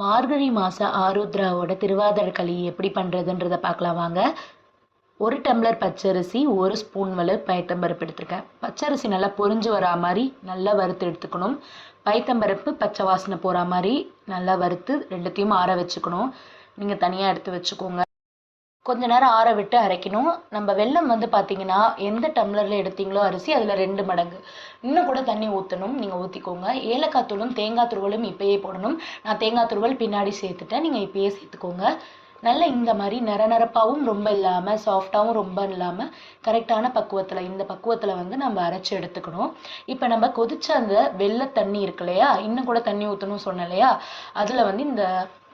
மார்கழி மாத ஆருத்ராவோட திருவாதிர களி எப்படி பண்ணுறதுன்றத பார்க்கலாம் வாங்க. ஒரு டம்ளர் பச்சரிசி ஒரு ஸ்பூன் வலு பயத்தம்பருப்பு எடுத்திருக்கேன். பச்சரிசி நல்லா பொரிஞ்சு வரா மாதிரி நல்லா வறுத்து எடுத்துக்கணும். பயத்தம்பருப்பு பச்சை வாசனை போகிற மாதிரி நல்லா வறுத்து ரெண்டுத்தையும் ஆற வச்சுக்கணும். நீங்கள் தனியாக எடுத்து வச்சுக்கோங்க. கொஞ்ச நேரம் ஆற விட்டு அரைக்கணும். நம்ம வெல்லம் வந்து பார்த்தீங்கன்னா எந்த டம்ளரில் எடுத்தீங்களோ அரிசி அதில் ரெண்டு மடங்கு. இன்னும் கூட தண்ணி ஊற்றணும் நீங்கள் ஊற்றிக்கோங்க ஏலக்காய் தூளும் தேங்காய் துருவலும் இப்பயே போடணும். நான் தேங்காய் துருவல் பின்னாடி சேர்த்துட்டேன். நீங்கள் இப்பயே சேர்த்துக்கோங்க. நல்ல இந்த மாதிரி நிற நிரப்பாகவும் ரொம்ப இல்லாமல் சாஃப்டாகவும் ரொம்ப இல்லாமல் கரெக்டான பக்குவத்தில் இந்த பக்குவத்தில் வந்து நம்ம அரைச்சி எடுத்துக்கணும். இப்போ நம்ம கொதிச்ச அந்த வெள்ளை தண்ணி இருக்கு இல்லையா? இன்னும் கூட தண்ணி ஊற்றணும் சொன்னேன் இல்லையா? அதில் வந்து இந்த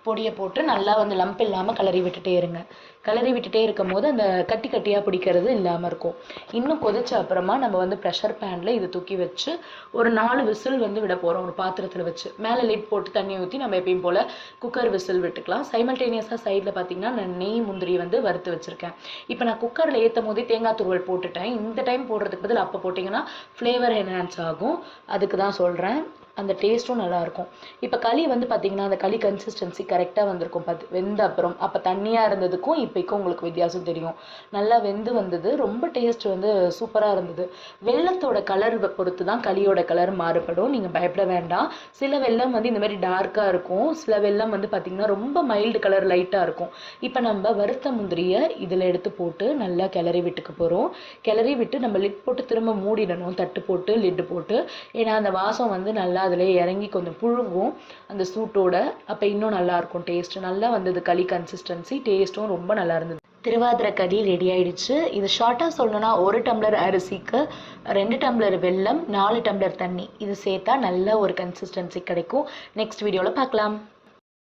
பொடியை போட்டு நல்லா வந்து லம்ப் இல்லாமல் கிளறி விட்டுட்டே இருங்க. கிளறி விட்டுட்டே இருக்கும் போது அந்த கட்டி கட்டியாக பிடிக்கிறது இல்லாமல் இருக்கும். இன்னும் கொதிச்ச அப்புறமா நம்ம வந்து ப்ரெஷர் பேனில் இது தூக்கி வச்சு ஒரு நாலு விசில் வந்து விட போகிறோம் ஒரு பாத்திரத்தில் வச்சு. மேலே லிட் போட்டு தண்ணி ஊற்றி நம்ம எப்பயும் போல் குக்கர் விசில் விட்டுக்கலாம். சைமல்டேனியஸாக சைடில் பார்த்தீங்கன்னா நான் நெய் முந்திரி வந்து வறுத்து வச்சுருக்கேன். இப்போ நான் குக்கரில் ஏற்றும் போதே தேங்காய் துருவல் போட்டுட்டேன். இந்த டைம் போடுறதுக்கு பதில் அப்போ போட்டிங்கன்னா ஃப்ளேவர் என்ஹான்ஸ் ஆகும். அதுக்கு தான் சொல்கிறேன் அந்த டேஸ்ட்டும் நல்லாயிருக்கும். இப்போ களி வந்து பார்த்தீங்கன்னா அந்த களி கன்சிஸ்டன்சி கரெக்டாக வந்திருக்கும் பார்த்து வெந்த அப்புறம். அப்போ தண்ணியாக இருந்ததுக்கும் இப்போக்கும் உங்களுக்கு வித்தியாசம் தெரியும். நல்லா வெந்து வந்தது. ரொம்ப டேஸ்ட் வந்து சூப்பராக இருந்தது. வெள்ளத்தோட கலர் பொறுத்து தான் களியோட கலர் மாறுபடும். நீங்கள் பயப்பட வேண்டாம். சில வெள்ளம் வந்து இந்த மாதிரி டார்க்காக இருக்கும். சில வெள்ளம் வந்து பார்த்திங்கன்னா ரொம்ப மைல்டு கலர் லைட்டாக இருக்கும். இப்போ நம்ம வறுத்த முந்திரியை இதில் எடுத்து போட்டு நல்லா கிளறி விட்டுக்கு போகிறோம் கிளறி விட்டு நம்ம லிட் போட்டு திரும்ப மூடிடணும். தட்டு போட்டு லிட்டு போட்டு. ஏன்னா அந்த வாசம் வந்து நல்லா அதிலே இறங்கி கொஞ்சம் புழுங்கும் அந்த சூட்டோட. அப்போ இன்னும் நல்லாயிருக்கும் டேஸ்ட் நல்லா வந்தது களி கன்சிஸ்டன்சி டேஸ்ட்டும் ரொம்ப நல்லா இருந்தது. திருவாதிரை களி ரெடி ஆயிடுச்சு. இது ஷார்ட்டாக சொல்லணும்னா ஒரு டம்ளர் அரிசிக்கு ரெண்டு டம்ளர் வெல்லம் நாலு டம்ளர் தண்ணி. இது சேர்த்தா நல்ல ஒரு கன்சிஸ்டன்சி கிடைக்கும். நெக்ஸ்ட் வீடியோவில் பார்க்கலாம்.